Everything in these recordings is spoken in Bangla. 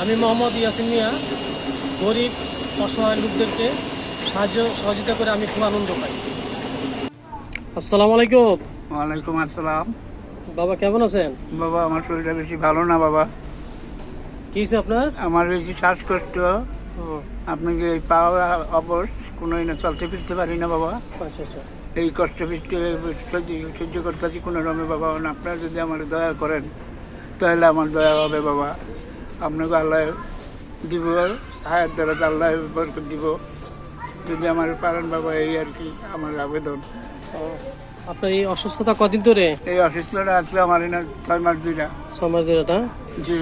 আমি মোহাম্মদ ইয়াসিন মিয়া গরিব অসহায় লোকদেরকে সাহায্য সহযোগিতা করে আমি খুব আনন্দ পাই। আসসালামু আলাইকুম ওয়ালাইকুম আসসালাম। বাবা কেমন আছেন? বাবা আমার শরীরটা বেশি ভালো না বাবা। কি হয়েছে আপনার? আমার বেশি শ্বাসকষ্ট। আপনাকে এই পাওয়া অবশ কোনো না চলতে ফিরতে পারি না বাবা। আচ্ছা আচ্ছা। এই কষ্ট ফিরতে সহ্য করতে কোনো রমে বাবা। না আপনারা যদি আমার দয়া করেন তাহলে আমার দয়া হবে বাবা। আপনাকে আল্লাহ দিব সাহেব দ্বারা আল্লাহ বরকত দিব। যদি আমার পারেন বাবা এই আর কি আমার আবেদন। আপনার এই অসুস্থতা কদিন ধরে? এই অসুস্থতা আসলে আমার না ছয় মাস দুইটা ছয় মাস না? জি।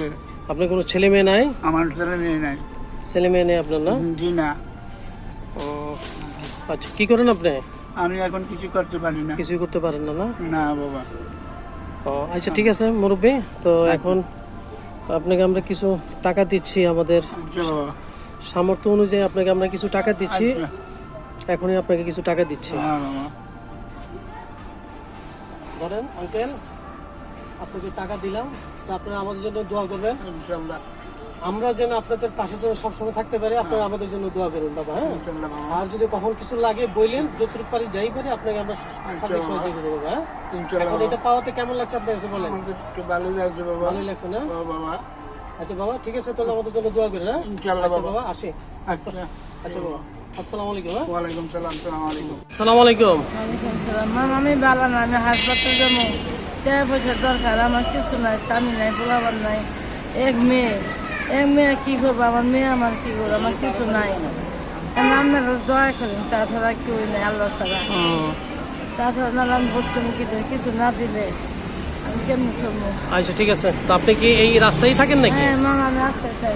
আপনার কোনো ছেলে মেয়ে নাই? আমার ছেলে মেয়ে নাই। ছেলে মেয়ে নেই আপনার না? জি না। ও আচ্ছা কি করেন আপনি? আমি এখন কিছু করতে পারি না। কিছুই করতে পারেন না? না বাবা। ও আচ্ছা ঠিক আছে মুরব্বী। তো এখন আপনাকে আমরা কিছু টাকা দিচ্ছি আমাদের আচ্ছা সামর্থ্য অনুযায়ী আপনাকে আমরা কিছু টাকা দিচ্ছি। আচ্ছা। এখনই আপনাকে কিছু টাকা দিচ্ছি। হ্যাঁ ধরেন আঙ্কেল আপনাকে টাকা দিলাম। তো আপনারা আমাদের জন্য দোয়া করবেন। আমরা যেন আপনাদের পাশে যেন সবসময় থাকতে পারি আপনারা আমাদের জন্য দোয়া করুন বাবা হ্যাঁ? আর যদি কখন কিছু লাগে বললেন যতটুকু পারি যাই পারি আপনাকে আমরা সার্বিক সহযোগিতা করব হ্যাঁ? এখন এটা পাওয়াতে কেমন লাগছে আপনার কাছে বলেন? আমাদের ভালো লাগছে বাবা। ভালোই লাগছে না? বাবা, আচ্ছা বাবা ঠিক আছে তাহলে আমাদের জন্য দোয়া করেন হ্যাঁ? আচ্ছা বাবা। আসি। আচ্ছা। আচ্ছা বাবা আসসালামু আলাইকুম হ্যাঁ? ওয়ালাইকুম সালাম সালাম আলাইকুম। আসসালামু আলাইকুম। ওয়ালাইকুম সালাম। ম্যাম আমি ভালো না আমি হাসপাতাল যাব। টাকা পয়সা দরকার? আমার কিছু নাই স্বামী নাই পোলাবার নাই এক মেয়ে। এক মেয়ে কি করব? আমার মেয়ে আমার কি করব? আমার কিছু নাই। আপনারা দয়া করেন তাছাড়া কেউ নেই আল্লাহ ছাড়া। তাছাড়া নাহলে আমি মুখি দেয় কিছু না দিলে আমি কেমনি চলবো? আচ্ছা ঠিক আছে। তো আপনি কি এই রাস্তায় থাকেন নাকি? হ্যাঁ মাম আমি আসতে চাই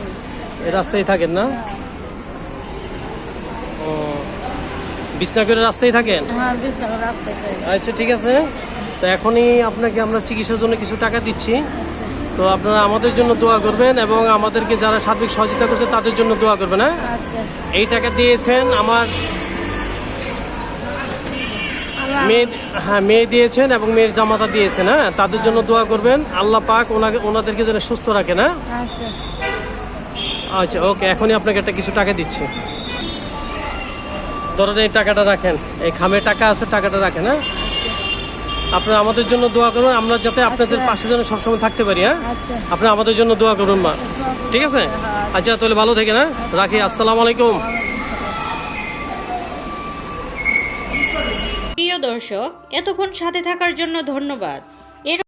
এই রাস্তায় থাকেন না? ও। বিসনাগরের রাস্তায় থাকেন? হ্যাঁ চাই আচ্ছা ঠিক আছে। তো এখনই আপনাকে আমরা চিকিৎসার জন্য কিছু টাকা দিচ্ছি। তো আপনারা আমাদের জন্য দোয়া করবেন এবং আমাদেরকে যারা সার্বিক সহযোগিতা করছে তাদের জন্য দোয়া করবেন হ্যাঁ? আচ্ছা। এই টাকা দিয়েছেন আমার মেয়ে হ্যাঁ মেয়ে দিয়েছেন এবং মেয়ের জামাতা দিয়েছেন হ্যাঁ? তাদের জন্য দোয়া করবেন। আল্লাহ পাক ওনাকে ওনাদেরকে যেন সুস্থ রাখেন হ্যাঁ? আচ্ছা। আচ্ছা ওকে এখনই আপনাকে একটা কিছু টাকা দিচ্ছি। ধরেন এই টাকাটা রাখেন। এই খামে টাকা আছে টাকাটা রাখেন হ্যাঁ? আপনারা আমাদের জন্য দোয়া করুন আমরা যাতে আপনাদের পাশে যেন সবসময় থাকতে পারি হ্যাঁ? আচ্ছা। আপনারা আমাদের জন্য দোয়া করুন মা। ঠিক আছে? আচ্ছা তাহলে ভালো থেকে না রাখি আসসালামু আলাইকুম। প্রিয় দর্শক এতক্ষণ সাথে থাকার জন্য ধন্যবাদ।